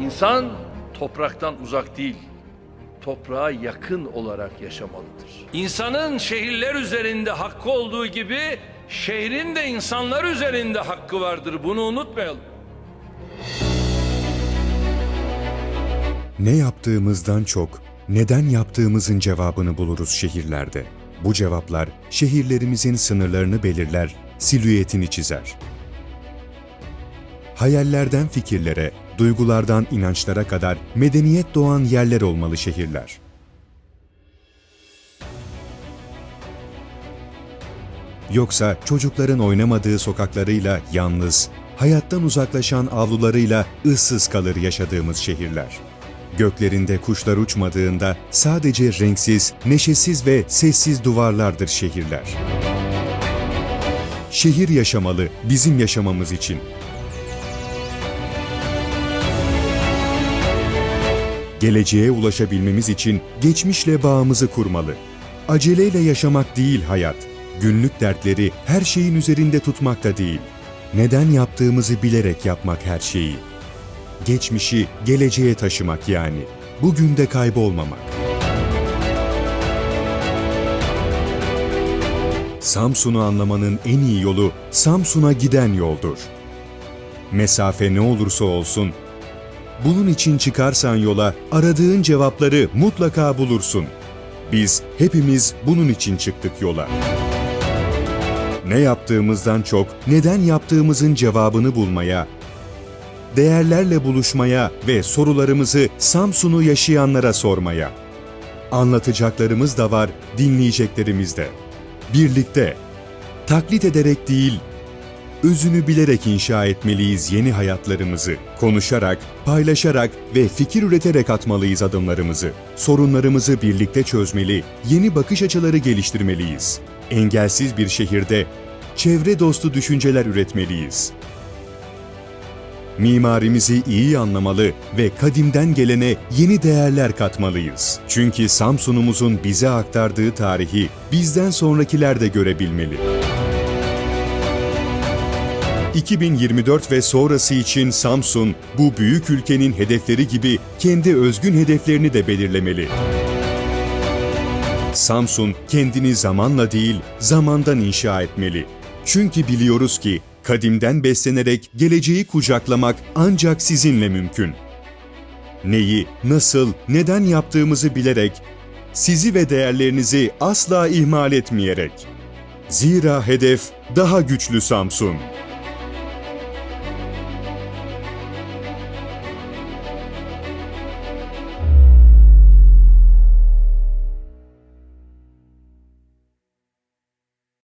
İnsan topraktan uzak değil, toprağa yakın olarak yaşamalıdır. İnsanın şehirler üzerinde hakkı olduğu gibi şehrin de insanlar üzerinde hakkı vardır. Bunu unutmayalım. Ne yaptığımızdan çok neden yaptığımızın cevabını buluruz şehirlerde. Bu cevaplar şehirlerimizin sınırlarını belirler, silüetini çizer. Hayallerden fikirlere, duygulardan inançlara kadar medeniyet doğan yerler olmalı şehirler. Yoksa çocukların oynamadığı sokaklarıyla yalnız, hayattan uzaklaşan avlularıyla ıssız kalır yaşadığımız şehirler. Göklerinde kuşlar uçmadığında sadece renksiz, neşesiz ve sessiz duvarlardır şehirler. Şehir yaşamalı bizim yaşamamız için. Geleceğe ulaşabilmemiz için geçmişle bağımızı kurmalı. Aceleyle yaşamak değil hayat. Günlük dertleri her şeyin üzerinde tutmak da değil. Neden yaptığımızı bilerek yapmak her şeyi. Geçmişi geleceğe taşımak yani. Bugün de kaybolmamak. Samsun'u anlamanın en iyi yolu Samsun'a giden yoldur. Mesafe ne olursa olsun bunun için çıkarsan yola aradığın cevapları mutlaka bulursun. Biz hepimiz bunun için çıktık yola. Ne yaptığımızdan çok neden yaptığımızın cevabını bulmaya, değerlerle buluşmaya ve sorularımızı Samsun'u yaşayanlara sormaya. Anlatacaklarımız da var, dinleyeceklerimiz de. Birlikte, taklit ederek değil, özünü bilerek inşa etmeliyiz yeni hayatlarımızı. Konuşarak, paylaşarak ve fikir üreterek atmalıyız adımlarımızı. Sorunlarımızı birlikte çözmeli, yeni bakış açıları geliştirmeliyiz. Engelsiz bir şehirde çevre dostu düşünceler üretmeliyiz. Mimarimizi iyi anlamalı ve kadimden gelene yeni değerler katmalıyız. Çünkü Samsun'umuzun bize aktardığı tarihi bizden sonrakiler de görebilmeli. 2024 ve sonrası için Samsun, bu büyük ülkenin hedefleri gibi kendi özgün hedeflerini de belirlemeli. Samsun kendini zamanla değil, zamandan inşa etmeli. Çünkü biliyoruz ki kadimden beslenerek geleceği kucaklamak ancak sizinle mümkün. Neyi, nasıl, neden yaptığımızı bilerek, sizi ve değerlerinizi asla ihmal etmeyerek. Zira hedef daha güçlü Samsun.